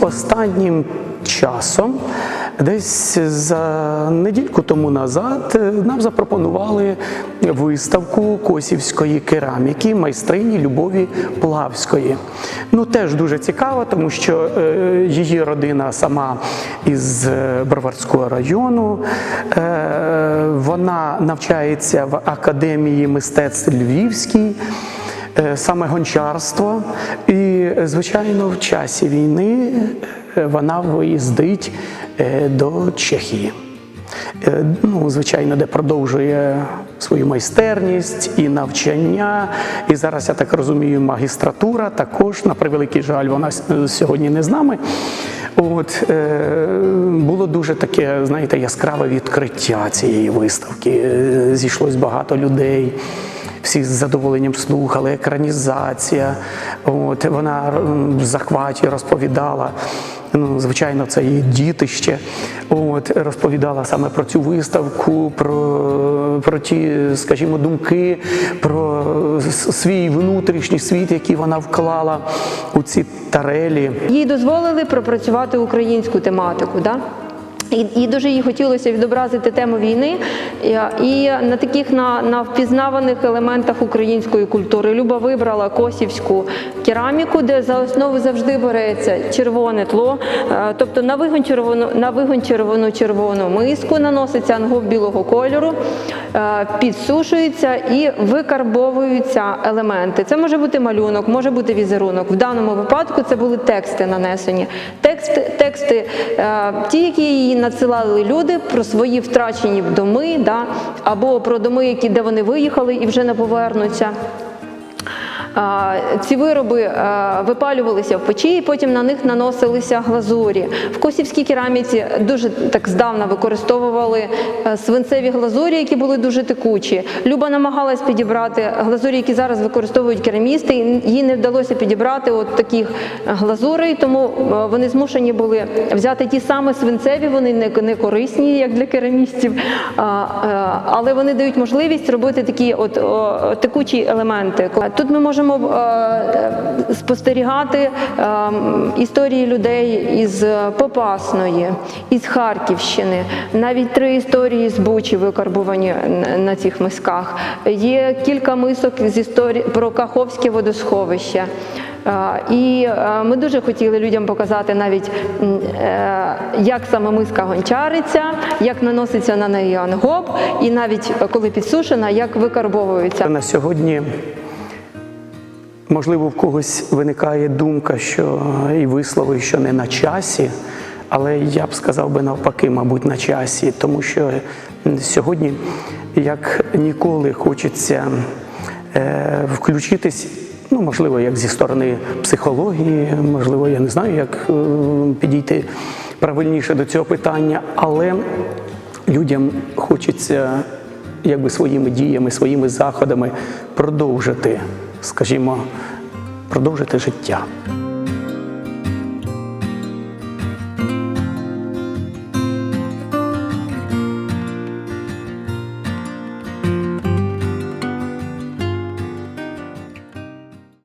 останнім часом, десь за недільку тому назад, е, нам запропонували виставку косівської кераміки майстрині Любові Плавської. Ну теж дуже цікаво, тому що е, її родина сама із е, Броварського району. Вона навчається в академії мистецтв Львівській. Е, саме гончарство. І, е, звичайно, в часі війни е, вона виїздить до Чехії. Ну, звичайно, де продовжує свою майстерність і навчання. І зараз, я так розумію, магістратура також, на превеликий жаль, вона сьогодні не з нами. От, е, було дуже таке, знаєте, яскраве відкриття цієї виставки. Зійшлось багато людей. Всі з задоволенням слухали, екранізація. От, вона в захваті розповідала. Ну, звичайно, це її дітище. От, розповідала саме про цю виставку, про, про ті, скажімо, думки, про свій внутрішній світ, який вона вклала у ці тарелі. Їй дозволили пропрацювати українську тематику. Да? І, дуже їй хотілося відобразити тему війни і, на таких на, на впізнаваних елементах української культури. Люба вибрала косівську кераміку, де за основу завжди береться червоне тло, е, тобто на вигон червону, на вигон червону червону миску наноситься ангов білого кольору, е, підсушується і викарбовуються елементи. Це може бути малюнок, може бути візерунок. В даному випадку це були тексти нанесені. Тексти, тексти е, ті, які її надсилали люди про свої втрачені доми, да, або про доми, які, де вони виїхали і вже не повернуться. Ці вироби е, випалювалися в печі, і потім на них наносилися глазурі. В косівській кераміці дуже так здавна використовували е, свинцеві глазурі, які були дуже текучі. Люба намагалась підібрати глазурі, які зараз використовують керамісти. Їй не вдалося підібрати от таких глазурей, тому е, вони змушені були взяти ті самі свинцеві, вони не, корисні, як для керамістів, але вони дають можливість робити такі от текучі елементи. Тут ми можемо е, е, спостерігати е, історії людей із Попасної, із Харківщини. Навіть три історії з Бучі викарбувані на- цих мисках. Є кілька мисок з історії про Каховське водосховище. І ми дуже хотіли людям показати навіть, як саме миска гончариться, як наноситься на неї ангоп, і навіть коли підсушена, як викарбовується. На сьогодні, можливо, в когось виникає думка, що і вислови, що не на часі, але я б сказав би навпаки, мабуть, на часі, тому що сьогодні, як ніколи, хочеться е, включитись. Ну, можливо, як зі сторони психології, можливо, я не знаю, як е, підійти правильніше до цього питання, але людям хочеться якби своїми діями, своїми заходами продовжити, скажімо, продовжити життя.